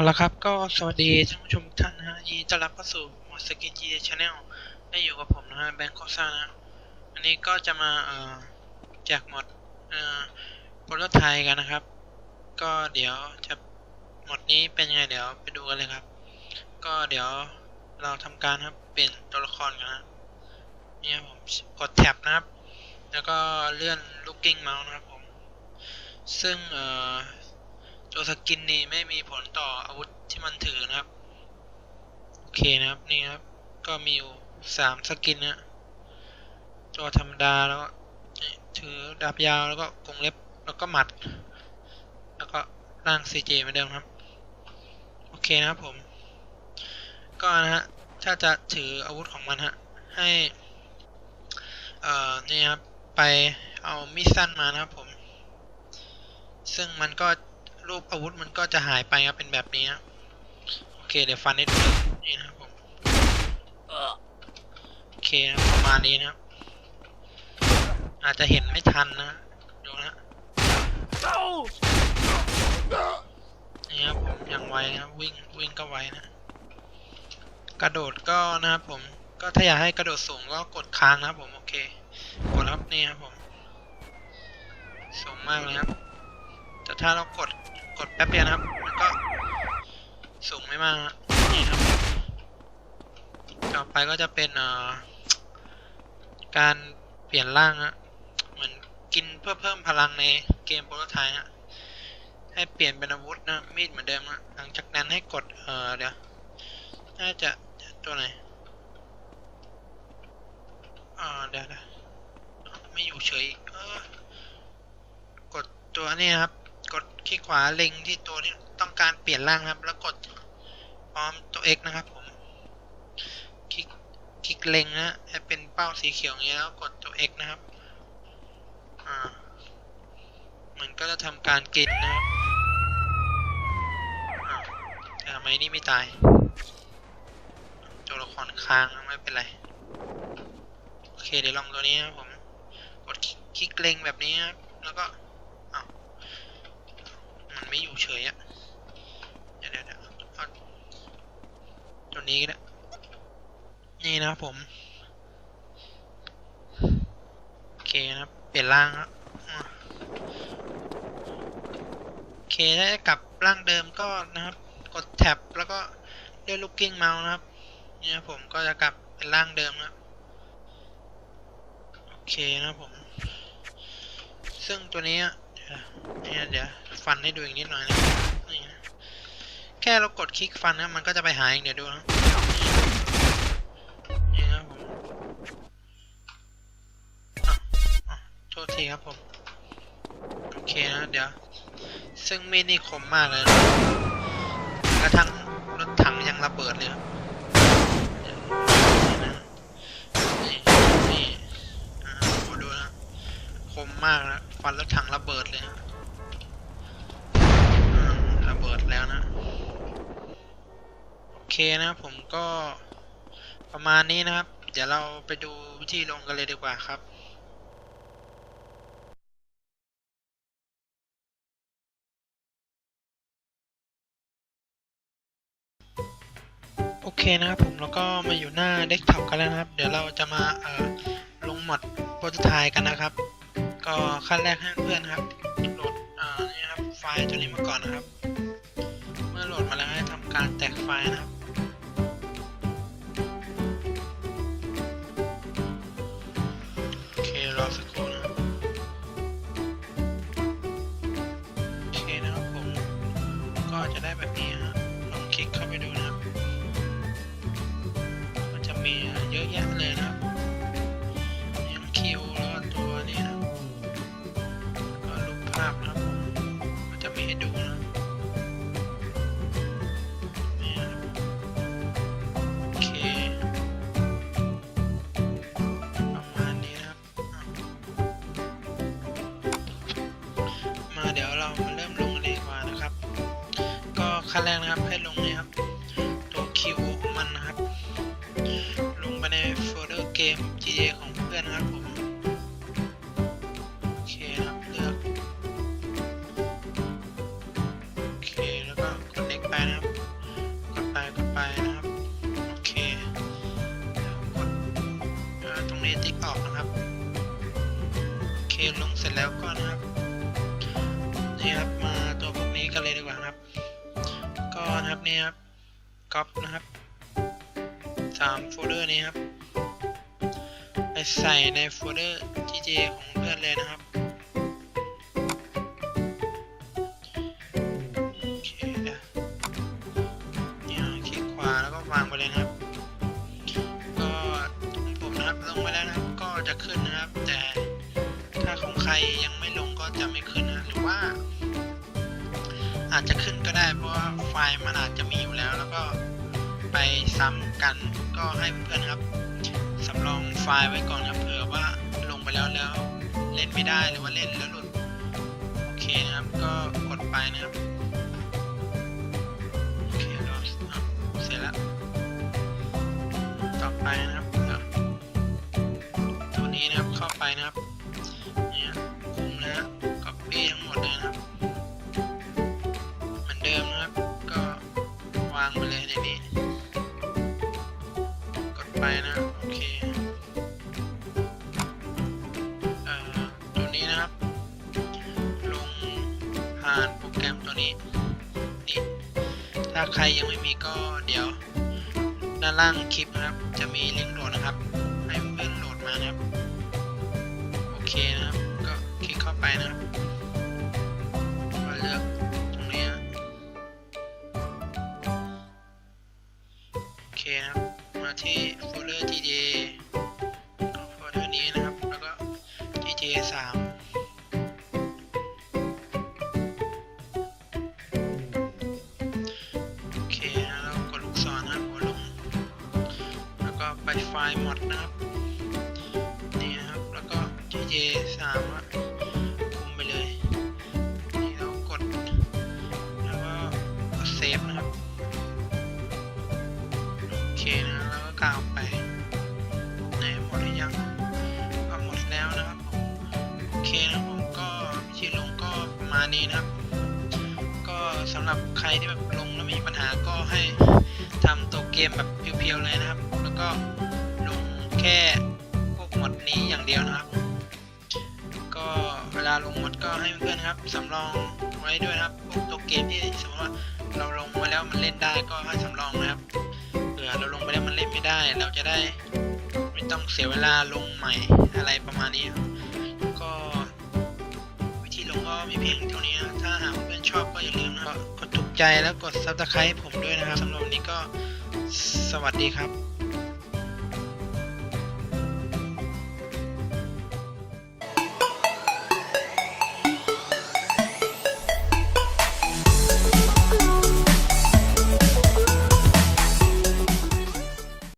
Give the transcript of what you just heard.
เอาละครับก็สวัสดีท่านผู้ชมทุกท่านนะฮะยินดีต้อนรับเข้าสู่หมวดสกินจีชแนลได้อยู่กับผมนะฮะแบงค์คซ่านะอันนี้ก็จะมาเอ่อแจกหมดเอ่อโปรโตไทป์กันนะครับ ก็เดี๋ยวจะหมดนี้เป็นยังไงเดี๋ยวไปดูกันเลยครับ ก็เดี๋ยวเราทำการครับเปลี่ยนตัวละครกันนะเนี่ยผมกดแท็บนะครับ แล้วก็เลื่อน looking mouse นะครับผมซึ่งเอ่อ ตัวสกินนี่ไม่มีผลต่ออาวุธที่มันถือนะครับ โอเคนะครับนี่ครับ ก็มีอยู่สามสกินนะตัวธรรมดาแล้วก็ถือดาบยาวแล้วก็กรงเล็บแล้วก็หมัด แล้วก็ร่าง CJ เหมือนเดิมครับ โอเคนะครับผม ก็นะฮะถ้าจะถืออาวุธของมันฮะให้เอ่อนี่ครับไปเอามีดสั้นมานะครับผม ซึ่งมันก็ รูปอาวุธมันก็จะหายไปครับเป็นแบบนี้ครับโอเคเดี๋ยวฟันให้ดูนี่นะครับผมโอเคประมาณนี้นะครับอาจจะเห็นไม่ทันนะดูนะนี่ครับผมยังไวนะครับวิ่งวิ่งก็ไวนะ กระโดดก็นะครับผมก็ถ้าอยากให้กระโดดสูงก็กดค้างนะครับผมโอเคกดครับนี่ครับผมสูงมากเลยครับแต่ถ้าเรากด กดแป๊บเดียวนะครับมันก็สูงไม่มากนี่ครับ ต่อไปก็จะเป็นการเปลี่ยนร่างนะเหมือนกินเพื่อเพิ่มพลังในเกมโปรโตไทป์นะให้เปลี่ยนเป็นอาวุธนะมีดเหมือนเดิมนะหลังจากนั้นให้กดเออเดี๋ยวน่าจะตัวไหนอ่าเดี๋ยวนะไม่อยู่เฉยกดตัวนี้ครับ กดคลิกขวาเล็งที่ตัวที่ต้องการเปลี่ยนร่างครับ แล้วกดพร้อมตัว X นะครับผมคลิกคลิกเล็งนะให้เป็นเป้าสีเขียวอย่างนี้แล้วกดตัว X นะครับอ่ามันก็จะทำการกินนะครับทำไมนี่ไม่ตาย ตัวละครค้างไม่เป็นไร โอเคเดี๋ยวลองตัวนี้นะครับผม กดคลิกเล็งแบบนี้ครับแล้วก็ ไม่อยู่เฉยอะเดี๋ยวเดี๋ยวเดี๋ยวเอาตัวนี้ก็ได้นี่นะผม โอเคนะเปลี่ยนร่างครับโอเคถ้าจะกลับร่างเดิมก็นะครับ กดแท็บแล้วก็เลื่อนลูกกิ้งเมาส์นะครับเนี่ยผมก็จะกลับเป็นร่างเดิมนะครับโอเคนะผม ซึ่งตัวนี้ เนี่ยเดี๋ยวฟันให้ดูอีกนิดหน่อยนะแค่เรากดคลิกฟันนะมันก็จะไปหาเองเดี๋ยวดูนะนี่นะครับผมโทษทีครับผม โอเคนะเดี๋ยว ซึ่งมีดนี่คมมากเลยนะกระทั่งรถถังยังระเบิดเลยครับเดี๋ยนี่นะนี่นี่อ่าขอดูนะ คมมากนะฟันแล้วถังระเบิดเลยนะระเบิดแล้วนะ โอเคนะผมก็ประมาณนี้นะครับ เดี๋ยวเราไปดูวิธีลงกันเลยดีกว่าครับโอเคนะครับผมแล้วก็มาอยู่หน้าเดสก์ท็อปกันแล้วนะครับ เดี๋ยวเราจะมาเอ่อลงหมดโปรโตไทป์กันนะครับ ก็ขั้นแรกให้เพื่อนครับโหลดอ่อนี่ครับไฟล์ตัวนี้มาก่อนนะครับ เมื่อโหลดมาแล้วให้ทำการแตกไฟล์นะครับ ขั้นแรกนะครับ ให้ลงนี่ครับ ตัวคิวของมันนะครับ ลงไปในโฟลเดอร์เกม GJ ของเพื่อนนะครับผมโอเคครับเลือกโอเคแล้วก็กดเล็กไปนะครับกดไปกดไปนะครับโอเคกดตรงนี้ติ๊กออกนะครับโอเคลงเสร็จแล้วก็นะครับนี่ครับมาตัวพวกนี้กันเลยดีกว่าครับ นะครับนี่ครับก๊อปนะครับสามโฟลเดอร์นี้ครับ ไปใส่ในโฟลเดอร์ TJ ของเพื่อนเลยนะครับโอเคเดี๋ยวเนี่ยคลิกขวาแล้วก็วางไปเลยนะครับ ก็ของผมนะครับลงไปแล้วนะครับ ก็จะขึ้นนะครับ แต่ถ้าของใครยังไม่ลงก็จะไม่ขึ้นนะหรือว่า อาจจะขึ้นก็ได้ เพราะว่าไฟล์มันอาจจะมีอยู่แล้ว แล้วก็ไปซ้ำกันก็ให้เพื่อนๆครับสำรองไฟล์ไว้ก่อนครับเผื่อว่าลงไปแล้วแล้วเล่นไม่ได้หรือว่าเล่นแล้วหลุดโอเคนะครับก็กดไปนะครับโอเคเราอะเสร็จแล้วต่อไปนะครับตัวนี้นะครับเข้าไปนะครับ ตัวนี้นี่ถ้าใครยังไม่มีก็เดี๋ยวด้านล่างคลิปนะครับ จะมีลิงก์โหลดนะครับให้เพื่อนโหลดมานะครับ โอเคนะครับ ก็คลิกเข้าไปนะครับก็เลือกตรงนี้นะโอเคนะครับ มาที่โฟลเดอร์ GJ กางอไปไหนหมดหรือยังก็หมดแล้วนะครับผมโอเคนะผมก็วิธีลงก็ประมาณนี้นะครับ ก็สำหรับใครที่แบบลงแล้วมีปัญหาก็ให้ทำตัวเกมแบบเพียวๆเลยนะครับ แล้วก็ลงแค่พวกหมดนี้อย่างเดียวนะครับ ก็เวลาลงหมดก็ให้เพื่อนๆครับสำรองไว้ด้วยนะครับพวกตัวเกมที่สมมติว่าเราลงไว้แล้วมันเล่นได้ก็ให้สำรองนะครับ อเราลงไปแล้วมันเล่นไม่ได้ เราจะได้ไม่ต้องเสียเวลาลงใหม่อะไรประมาณนี้ ก็วิธีลงก็มีเพียงเท่านี้ถ้าหากเพื่อนชอบก็อย่าลืมนะกดถูกใจแล้วกด subscribe ผมด้วยนะครับสำหรับวันนี้ก็สวัสดีครับ